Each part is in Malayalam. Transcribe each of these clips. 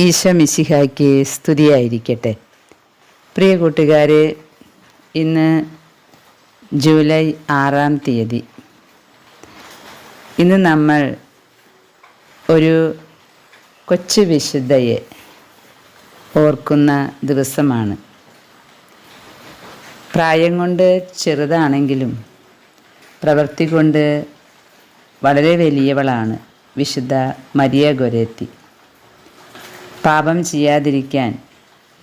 ഈശോ മിശിഹായ്ക്ക് സ്തുതിയായിരിക്കട്ടെ. പ്രിയ കൂട്ടുകാരെ ഇന്ന് ജൂലൈ ആറാം തീയതി. ഇന്ന് നമ്മൾ ഒരു കൊച്ചു വിശുദ്ധയെ ഓർക്കുന്ന ദിവസമാണ്. പ്രായം കൊണ്ട് ചെറുതാണെങ്കിലും പ്രവൃത്തി കൊണ്ട് വളരെ വലിയവളാണ് വിശുദ്ധ മരിയ ഗൊരേത്തി. പാപം ചെയ്യാതിരിക്കാൻ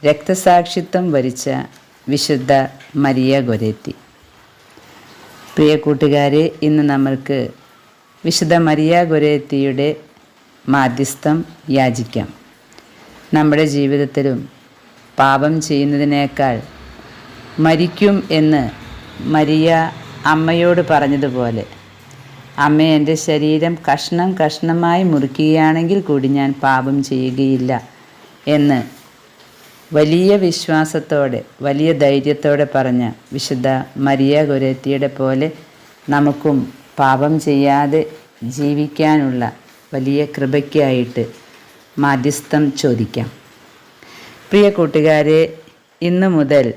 രക്തസാക്ഷിത്വം വരിച്ച വിശുദ്ധ മരിയ ഗൊരേത്തി പ്രിയ കൂട്ടുകാരെ ഇന്ന് നമ്മൾക്ക് വിശുദ്ധ മരിയ ഗൊരേത്തിയുടെ മാധ്യസ്ഥം യാചിക്കാം. നമ്മുടെ ജീവിതത്തിലും പാപം ചെയ്യുന്നതിനേക്കാൾ മരിക്കും എന്ന് മരിയ അമ്മയോട് പറഞ്ഞതുപോലെ അമ്മ എന്റെ ശരീരം കഷ്ണം കഷ്ണമായി മുറിക്കുകയാണെങ്കിൽ കൂടി ഞാൻ പാപം ചെയ്യുകയില്ല. എന്ന് വലിയ വിശ്വാസത്തോടെ വലിയ ധൈര്യത്തോടെ പറഞ്ഞ വിശുദ്ധ മരിയ ഗുരത്തിയുടെ പോലെ നമുക്കും പാപം ചെയ്യാതെ ജീവിക്കാനുള്ള വലിയ കൃപയ്ക്കായിട്ട് മാധ്യസ്ഥം ചോദിക്കാം. പ്രിയ കൂട്ടുകാരെ ഇന്നു മുതൽ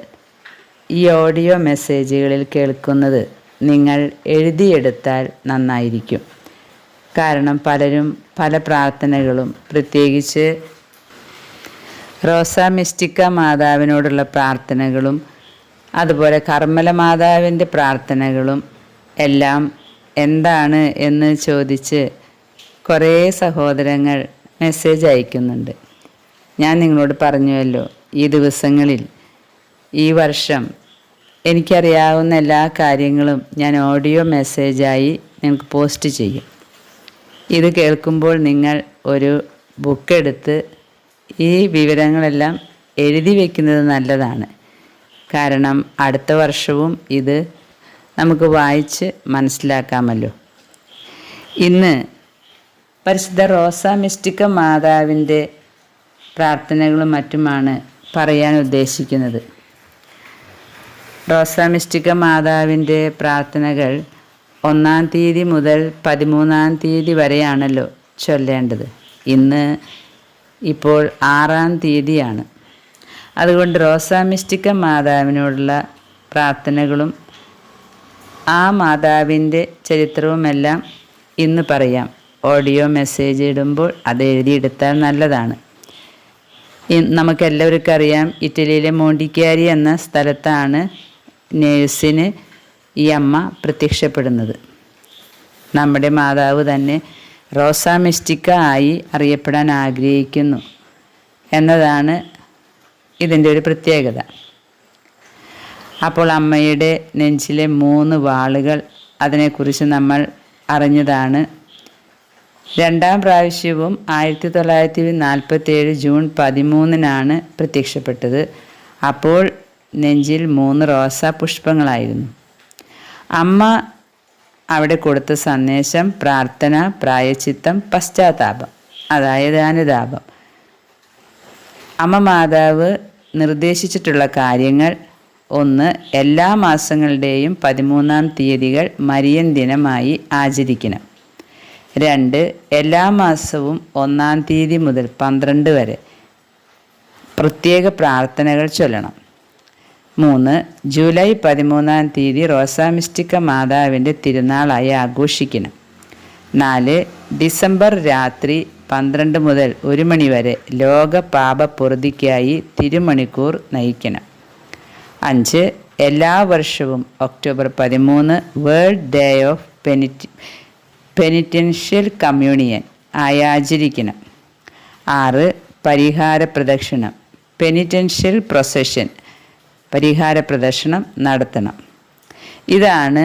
ഈ ഓഡിയോ മെസ്സേജുകളിൽ കേൾക്കുന്നത് നിങ്ങൾ എഴുതിയെടുത്താൽ നന്നായിരിക്കും. കാരണം പലരും പല പ്രാർത്ഥനകളും പ്രത്യേകിച്ച് റോസ മിസ്റ്റിക്ക മാതാവിനോടുള്ള പ്രാർത്ഥനകളും അതുപോലെ കർമ്മല മാതാവിന്റെ പ്രാർത്ഥനകളും എല്ലാം എന്താണ് എന്ന് ചോദിച്ച് കുറേ സഹോദരങ്ങൾ മെസ്സേജ് അയക്കുന്നുണ്ട്. ഞാൻ നിങ്ങളോട് പറഞ്ഞുവല്ലോ ഈ ദിവസങ്ങളിൽ ഈ വർഷം എനിക്കറിയാവുന്ന എല്ലാ കാര്യങ്ങളും ഞാൻ ഓഡിയോ മെസ്സേജായി നിങ്ങൾക്ക് പോസ്റ്റ് ചെയ്യും. ഇത് കേൾക്കുമ്പോൾ നിങ്ങൾ ഒരു ബുക്ക് എടുത്ത് ഈ വിവരങ്ങളെല്ലാം എഴുതി വയ്ക്കുന്നത് നല്ലതാണ്. കാരണം അടുത്ത വർഷവും ഇത് നമുക്ക് വായിച്ച് മനസ്സിലാക്കാമല്ലോ. ഇന്ന് പരിശുദ്ധ റോസ മിസ്റ്റിക്ക മാതാവിന്റെ പ്രാർത്ഥനകളും മറ്റുമാണ് പറയാൻ ഉദ്ദേശിക്കുന്നത്. റോസ മിസ്റ്റിക്ക മാതാവിന്റെ പ്രാർത്ഥനകൾ ഒന്നാം തീയതി മുതൽ പതിമൂന്നാം തീയതി വരെയാണല്ലോ ചൊല്ലേണ്ടത്. ഇന്ന് ഇപ്പോൾ ആറാം തീയതിയാണ്. അതുകൊണ്ട് റോസാമിസ്റ്റിക്ക മാതാവിനോടുള്ള പ്രാർത്ഥനകളും ആ മാതാവിന്റെ ചരിത്രവുമെല്ലാം ഇന്ന് പറയാം. ഓഡിയോ മെസ്സേജ് ഇടുമ്പോൾ അത് എഴുതിയെടുത്താൽ നല്ലതാണ്. നമുക്കെല്ലാവർക്കും അറിയാം ഇറ്റലിയിലെ മോണ്ടിക്കാരി എന്ന സ്ഥലത്താണ് നേഴ്സിന് ഈ അമ്മ പ്രത്യക്ഷപ്പെടുന്നത്. നമ്മുടെ മാതാവ് തന്നെ റോസ മിസ്റ്റിക്ക ആയി അറിയപ്പെടാൻ ആഗ്രഹിക്കുന്നു എന്നതാണ് ഇതിന്റെ ഒരു പ്രത്യേകത. അപ്പോൾ അമ്മയുടെ നെഞ്ചിലെ മൂന്ന് വാളുകൾ അതിനെക്കുറിച്ച് നമ്മൾ അറിഞ്ഞതാണ്. രണ്ടാം പ്രാവശ്യവും ആയിരത്തി തൊള്ളായിരത്തി നാൽപ്പത്തി ഏഴ് ജൂൺ പതിമൂന്നിനാണ് പ്രത്യക്ഷപ്പെട്ടത്. അപ്പോൾ നെഞ്ചിൽ മൂന്ന് റോസാ പുഷ്പങ്ങളായിരുന്നു. അമ്മ അവിടെ കൊടുത്ത സന്ദേശം പ്രാർത്ഥന പ്രായച്ചിത്തം പശ്ചാത്താപം. അതായത് അനുതാപം. അമ്മ മാതാവ് നിർദ്ദേശിച്ചിട്ടുള്ള കാര്യങ്ങൾ ഒന്ന് എല്ലാ മാസങ്ങളുടെയും പതിമൂന്നാം തീയതികൾ മരിയൻ ദിനമായി ആചരിക്കണം. രണ്ട് എല്ലാ മാസവും ഒന്നാം തീയതി മുതൽ പന്ത്രണ്ട് വരെ പ്രത്യേക പ്രാർത്ഥനകൾ ചൊല്ലണം. മൂന്ന് ജൂലൈ പതിമൂന്നാം തീയതി റോസാമിസ്റ്റിക്ക മാതാവിന്റെ തിരുനാളായി ആഘോഷിക്കണം. നാല് ഡിസംബർ രാത്രി പന്ത്രണ്ട് മുതൽ ഒരു മണി വരെ ലോക പാപപ്പൊറുതിക്കായി തിരുമണിക്കൂർ നയിക്കണം. അഞ്ച് എല്ലാ വർഷവും ഒക്ടോബർ പതിമൂന്ന് world day of പെനിറ്റി penitential communion ആയി ആചരിക്കണം ആറ് പരിഹാര പ്രദക്ഷിണം. പെനിറ്റൻഷ്യൽ പ്രൊസഷൻ പരിഹാര പ്രദർശനം നടത്തണം. ഇതാണ്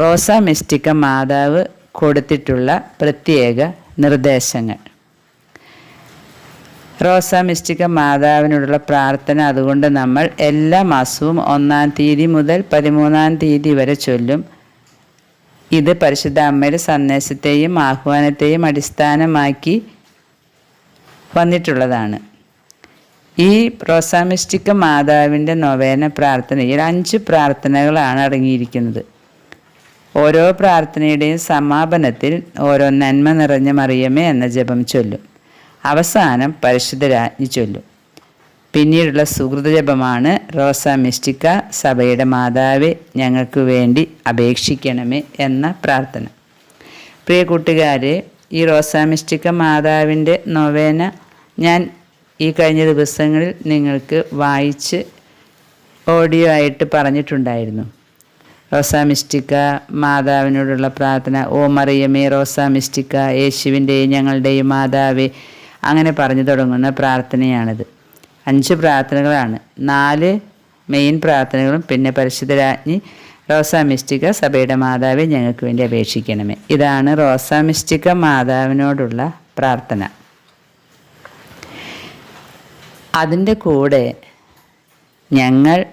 റോസ മിസ്റ്റിക്ക മാതാവ് കൊടുത്തിട്ടുള്ള പ്രത്യേക നിർദ്ദേശങ്ങൾ. റോസ മിസ്റ്റിക്ക മാതാവിനോടുള്ള പ്രാർത്ഥന അതുകൊണ്ട് നമ്മൾ എല്ലാ മാസവും ഒന്നാം തീയതി മുതൽ പതിമൂന്നാം തീയതി വരെ ചൊല്ലും. ഇത് പരിശുദ്ധ അമ്മയുടെ സന്ദേശത്തെയും ആഹ്വാനത്തെയും അടിസ്ഥാനമാക്കി വന്നിട്ടുള്ളതാണ്. ഈ പ്രോസാമിസ്റ്റിക്ക മാതാവിന്റെ നൊവേന പ്രാർത്ഥനയിൽ അഞ്ച് പ്രാർത്ഥനകളാണ് അടങ്ങിയിരിക്കുന്നത്. ഓരോ പ്രാർത്ഥനയുടെയും സമാപനത്തിൽ ഓരോ നന്മ നിറഞ്ഞ മറിയമേ എന്ന ജപം ചൊല്ലും. അവസാനം പരിശുദ്ധരാജ്ഞി ചൊല്ലും. പിന്നീടുള്ള സുഹൃത ജപമാണ് റോസ മിസ്റ്റിക്ക സഭയുടെ മാതാവെ ഞങ്ങൾക്ക് വേണ്ടി അപേക്ഷിക്കണമേ എന്ന പ്രാർത്ഥന. പ്രിയ കൂട്ടുകാരെ ഈ റോസാ മിസ്റ്റിക്ക മാതാവിന്റെ നൊവേന ഞാൻ ഈ കഴിഞ്ഞ ദിവസങ്ങളിൽ നിങ്ങൾക്ക് വായിച്ച് ഓഡിയോ ആയിട്ട് പറഞ്ഞിട്ടുണ്ടായിരുന്നു. റോസാ മിസ്റ്റിക്ക മാതാവിനോടുള്ള പ്രാർത്ഥന ഓ മറിയമേ റോസാ മിസ്റ്റിക്ക യേശുവിന്റെയും ഞങ്ങളുടെയും മാതാവേ അങ്ങനെ പറഞ്ഞു തുടങ്ങുന്ന പ്രാർത്ഥനയാണിത്. അഞ്ച് പ്രാർത്ഥനകളാണ്. നാല് മെയിൻ പ്രാർത്ഥനകളും പിന്നെ പരിശുദ്ധ റോസാ റോസ മിസ്റ്റിക്ക സഭയുടെ മാതാവെ ഞങ്ങൾക്ക് വേണ്ടി അപേക്ഷിക്കണമേ. ഇതാണ് റോസാ മിസ്റ്റിക്ക മാതാവിനോടുള്ള പ്രാർത്ഥന. അതിന്റെ കൂടെ ഞങ്ങൾ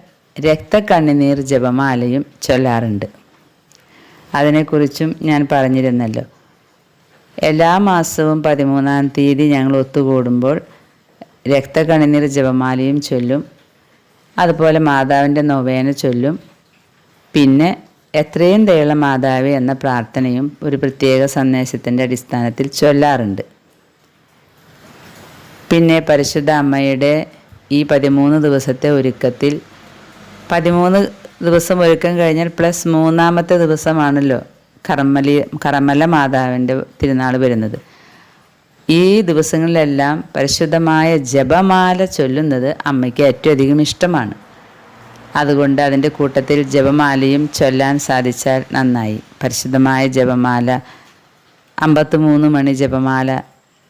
രക്തക്കണ്ണിനീർ ജപമാലയും ചൊല്ലാറുണ്ട്. അതിനെക്കുറിച്ചും ഞാൻ പറഞ്ഞിരുന്നല്ലോ. എല്ലാ മാസവും പതിമൂന്നാം തീയതി ഞങ്ങൾ ഒത്തുകൂടുമ്പോൾ രക്തകണിനീർ ജപമാലയും ചൊല്ലും. അതുപോലെ മാതാവിന്റെ നൊവേന ചൊല്ലും. പിന്നെ എത്രയും ദയുള്ള മാതാവ് എന്ന പ്രാർത്ഥനയും ഒരു പ്രത്യേക സന്ദേശത്തിന്റെ അടിസ്ഥാനത്തിൽ ചൊല്ലാറുണ്ട്. പിന്നെ പരിശുദ്ധ അമ്മയുടെ ഈ പതിമൂന്ന് ദിവസത്തെ ഒരുക്കത്തിൽ പതിമൂന്ന് ദിവസം ഒരുക്കം കഴിഞ്ഞാൽ പ്ലസ് മൂന്നാമത്തെ ദിവസമാണല്ലോ കർമ്മലി കർമ്മല മാതാവിന്റെ തിരുനാൾ വരുന്നത്. ഈ ദിവസങ്ങളിലെല്ലാം പരിശുദ്ധമായ ജപമാല ചൊല്ലുന്നത് അമ്മയ്ക്ക് ഏറ്റവും അധികം ഇഷ്ടമാണ്. അതുകൊണ്ട് അതിന്റെ കൂട്ടത്തിൽ ജപമാലയും ചൊല്ലാൻ സാധിച്ചാൽ നന്നായി. പരിശുദ്ധമായ ജപമാല അമ്പത്തിമൂന്ന് മണി ജപമാല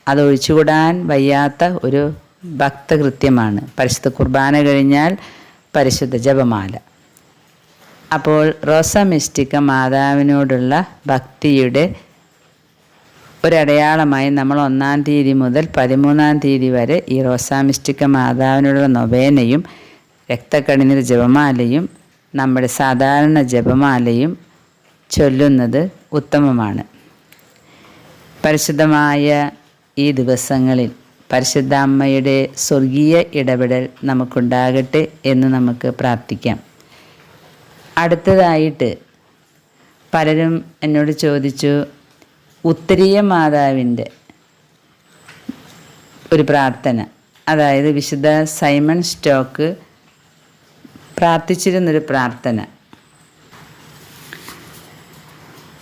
അത് ഒഴിച്ചുകൂടാൻ വയ്യാത്ത ഒരു ഭക്തകൃത്യമാണ്. പരിശുദ്ധ കുർബാന കഴിഞ്ഞാൽ പരിശുദ്ധ ജപമാല. അപ്പോൾ റോസ മിസ്റ്റിക്ക മാതാവിനോടുള്ള ഭക്തിയുടെ ഒരടയാളമായി നമ്മൾ ഒന്നാം തീയതി മുതൽ പതിമൂന്നാം തീയതി വരെ ഈ റോസാ മിസ്റ്റിക്ക മാതാവിനോടുള്ള നൊവേനയും രക്തക്കണിനീർ ജപമാലയും നമ്മുടെ സാധാരണ ജപമാലയും ചൊല്ലുന്നത് ഉത്തമമാണ്. പരിശുദ്ധമായ ഈ ദിവസങ്ങളിൽ പരിശുദ്ധ അമ്മയുടെ സ്വർഗീയ ഇടപെടൽ നമുക്കുണ്ടാകട്ടെ എന്ന് നമുക്ക് പ്രാർത്ഥിക്കാം. അടുത്തതായിട്ട് പലരും എന്നോട് ചോദിച്ചു ഉത്തരീയ മാതാവിന്റെ ഒരു പ്രാർത്ഥന. അതായത് വിശുദ്ധ സൈമൺ സ്റ്റോക്ക് പ്രാർത്ഥിച്ചിരുന്നൊരു പ്രാർത്ഥന.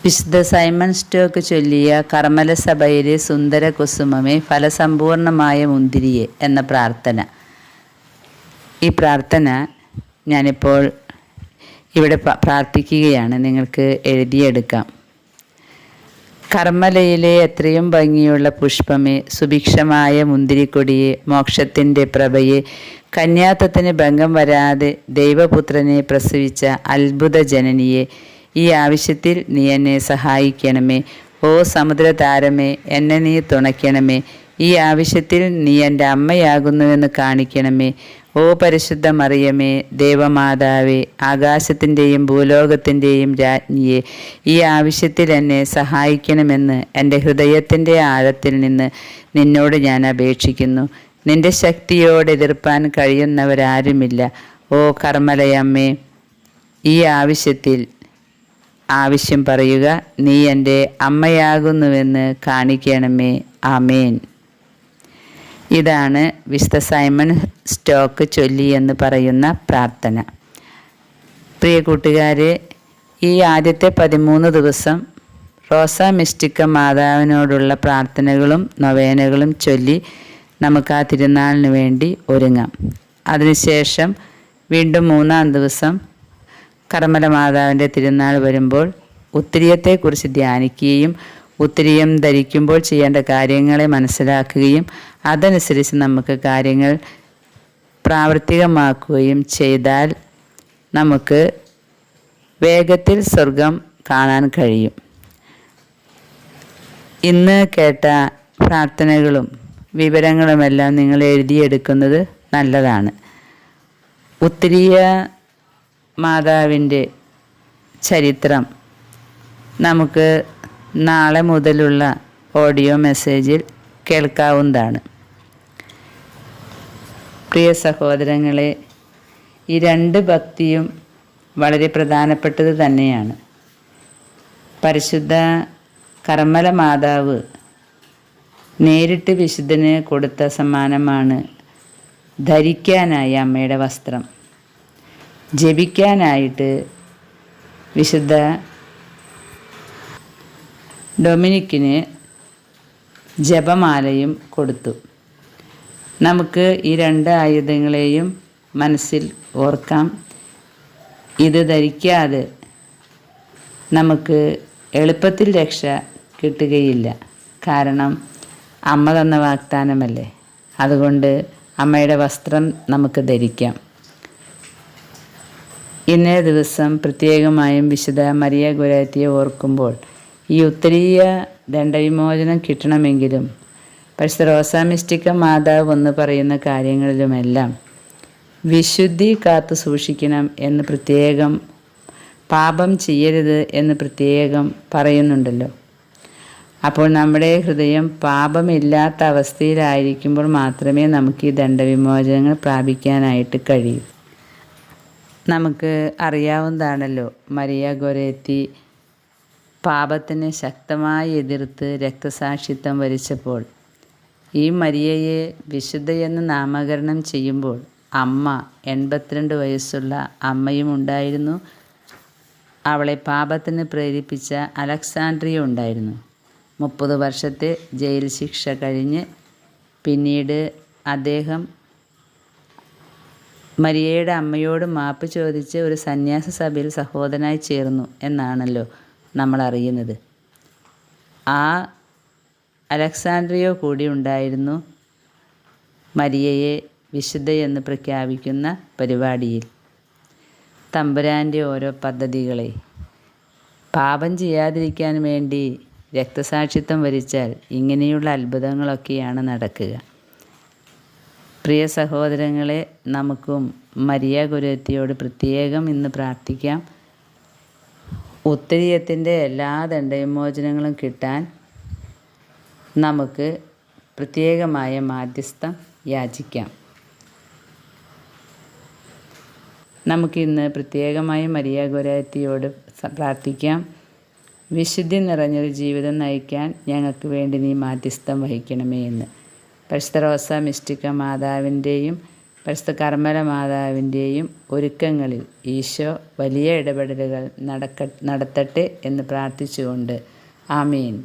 വിശുദ്ധ സൈമൺ സ്റ്റോക്ക് ചൊല്ലിയ കർമ്മലസഭയിലെ സുന്ദര കുസുമമേ ഫലസമ്പൂർണമായ മുന്തിരിയെ എന്ന പ്രാർത്ഥന. ഈ പ്രാർത്ഥന ഞാനിപ്പോൾ ഇവിടെ പ്രാർത്ഥിക്കുകയാണ്. നിങ്ങൾക്ക് എഴുതിയെടുക്കാം. കർമ്മലയിലെ എത്രയും ഭംഗിയുള്ള പുഷ്പമേ സുഭിക്ഷമായ മുന്തിരിക്കൊടിയെ മോക്ഷത്തിന്റെ പ്രഭയെ കന്യാത്വത്തിന് ഭംഗം വരാതെ ദൈവപുത്രനെ പ്രസവിച്ച അത്ഭുത ജനനിയെ ഈ ആവശ്യത്തിൽ നീ എന്നെ സഹായിക്കണമേ. ഓ സമുദ്രതാരമേ എന്നെ നീ തുണയ്ക്കണമേ. ഈ ആവശ്യത്തിൽ നീ എന്റെ അമ്മയാകുന്നുവെന്ന് കാണിക്കണമേ. ഓ പരിശുദ്ധ മറിയമേ ദേവമാതാവേ ആകാശത്തിന്റെയും ഭൂലോകത്തിന്റെയും രാജ്ഞിയെ ഈ ആവശ്യത്തിൽ എന്നെ സഹായിക്കണമെന്ന് എന്റെ ഹൃദയത്തിന്റെ ആഴത്തിൽ നിന്ന് നിന്നോട് ഞാൻ അപേക്ഷിക്കുന്നു. നിന്റെ ശക്തിയോട് എതിർപ്പാൻ കഴിയുന്നവരാരുമില്ല. ഓ കർമ്മലയമ്മേ ഈ ആവശ്യത്തിൽ ആവശ്യം പറയുക നീ എന്റെ അമ്മയാകുന്നുവെന്ന് കാണിക്കണമേ. ആമേൻ. ഇതാണ് വിശുദ്ധ സൈമൺ സ്റ്റോക്ക് ചൊല്ലി എന്ന് പറയുന്ന പ്രാർത്ഥന. പ്രിയ കൂട്ടുകാരെ ഈ ആദ്യത്തെ പതിമൂന്ന് ദിവസം റോസ മിസ്റ്റിക്ക മാതാവിനോടുള്ള പ്രാർത്ഥനകളും നൊവേനകളും ചൊല്ലി നമുക്ക് ആ തിരുനാളിന് വേണ്ടി ഒരുങ്ങാം. അതിനുശേഷം വീണ്ടും മൂന്നാം ദിവസം കർമ്മല മാതാവിന്റെ തിരുനാൾ വരുമ്പോൾ ഉത്തിരിയത്തെക്കുറിച്ച് ധ്യാനിക്കുകയും ഉത്തിരിയം ധരിക്കുമ്പോൾ ചെയ്യേണ്ട കാര്യങ്ങളെ മനസ്സിലാക്കുകയും അതനുസരിച്ച് നമുക്ക് കാര്യങ്ങൾ പ്രാവർത്തികമാക്കുകയും ചെയ്താൽ നമുക്ക് വേഗത്തിൽ സ്വർഗം കാണാൻ കഴിയും. ഇന്ന് കേട്ട പ്രാർത്ഥനകളും വിവരങ്ങളുമെല്ലാം നിങ്ങൾ എഴുതിയെടുക്കുന്നത് നല്ലതാണ്. ഉത്തിരിയ മാതാവിന്റെ ചരിത്രം. നമുക്ക് നാളെ മുതലുള്ള ഓഡിയോ മെസ്സേജിൽ കേൾക്കാവുന്നതാണ്. പ്രിയ സഹോദരങ്ങളെ ഈ രണ്ട് ഭക്തിയും വളരെ പ്രധാനപ്പെട്ടത് തന്നെയാണ്. പരിശുദ്ധ കർമ്മല മാതാവ് നേരിട്ട് വിശുദ്ധന് കൊടുത്ത സമ്മാനമാണ് ധരിക്കാനായി അമ്മയുടെ വസ്ത്രം. ജപിക്കാനായിട്ട് വിശുദ്ധ ഡൊമിനിക്കിന് ജപമാലയും കൊടുത്തു. നമുക്ക് ഈ രണ്ട് ആയുധങ്ങളെയും മനസ്സിൽ ഓർക്കാം. ഇത് ധരിക്കാതെ നമുക്ക് എളുപ്പത്തിൽ രക്ഷ കിട്ടുകയില്ല. കാരണം അമ്മ തന്ന വാഗ്ദാനമല്ലേ? അതുകൊണ്ട് അമ്മയുടെ വസ്ത്രം നമുക്ക് ധരിക്കാം. ഇന്നേ ദിവസം പ്രത്യേകമായും വിശുദ്ധ മരിയ ഗുരാത്തിയെ ഓർക്കുമ്പോൾ ഈ ഉത്തരീയ ദണ്ഡവിമോചനം കിട്ടണമെങ്കിലും പരിശുദ്ധ റോസാമിസ്റ്റിക്ക മാതാവ് എന്ന് പറയുന്ന കാര്യങ്ങളിലുമെല്ലാം വിശുദ്ധി കാത്തു സൂക്ഷിക്കണം എന്ന് പ്രത്യേകം പാപം ചെയ്യരുത് എന്ന് പ്രത്യേകം പറയുന്നുണ്ടല്ലോ. അപ്പോൾ നമ്മുടെ ഹൃദയം പാപമില്ലാത്ത അവസ്ഥയിലായിരിക്കുമ്പോൾ മാത്രമേ നമുക്ക് ഈ ദണ്ഡവിമോചനങ്ങൾ പ്രാപിക്കാനായിട്ട് കഴിയൂ. നമുക്ക് അറിയാവുന്നതാണല്ലോ. മരിയ ഗൊരേത്തി പാപത്തിനെ ശക്തമായി എതിർത്ത് രക്തസാക്ഷിത്വം വരിച്ചപ്പോൾ ഈ മരിയയെ വിശുദ്ധയെന്ന് നാമകരണം ചെയ്യുമ്പോൾ അമ്മ എൺപത്തിരണ്ട് വയസ്സുള്ള അമ്മയും ഉണ്ടായിരുന്നു. അവളെ പാപത്തിന് പ്രേരിപ്പിച്ച അലക്സാൻഡ്രിയ ഉണ്ടായിരുന്നു. മുപ്പത് വർഷത്തെ ജയിൽ ശിക്ഷ കഴിഞ്ഞ് പിന്നീട് അദ്ദേഹം മരിയയുടെ അമ്മയോട് മാപ്പ് ചോദിച്ച് ഒരു സന്യാസ സഭയിൽ സഹോദരനായി ചേർന്നു എന്നാണല്ലോ നമ്മൾ അറിയുന്നത്. ആ അലക്സാൻഡ്രിയോ കൂടി ഉണ്ടായിരുന്നു മരിയയെ വിശുദ്ധയെന്ന് പ്രഖ്യാപിക്കുന്ന പരിപാടിയിൽ. തമ്പുരാന്റെ ഓരോ പദ്ധതികളെ പാപം ചെയ്യാതിരിക്കാൻ വേണ്ടി രക്തസാക്ഷിത്വം വരിച്ചാൽ ഇങ്ങനെയുള്ള അത്ഭുതങ്ങളൊക്കെയാണ് നടക്കുക. പ്രിയ സഹോദരങ്ങളെ നമുക്കും മരിയ ഗുരുത്തിയോട് പ്രത്യേകം ഇന്ന് പ്രാർത്ഥിക്കാം. ഉത്തരീയത്തിന്റെ എല്ലാ ദണ്ഡവിമോചനങ്ങളും കിട്ടാൻ നമുക്ക് പ്രത്യേകമായ മാധ്യസ്ഥം യാചിക്കാം. നമുക്കിന്ന് പ്രത്യേകമായി മരിയ ഗുരുവത്തിയോട് പ്രാർത്ഥിക്കാം. വിശുദ്ധി നിറഞ്ഞൊരു ജീവിതം നയിക്കാൻ ഞങ്ങൾക്ക് വേണ്ടി നീ മാധ്യസ്ഥം വഹിക്കണമേ എന്ന്. പരിശുദ്ധ റോസ മിസ്റ്റിക്ക മാതാവിന്റെയും പരിശുദ്ധ കർമ്മല മാതാവിന്റെയും ഒരുക്കങ്ങളിൽ ഈശോ വലിയ ഇടപെടലുകൾ നടക്ക നടത്തട്ടെ എന്ന് പ്രാർത്ഥിച്ചുകൊണ്ട്. ആമീൻ.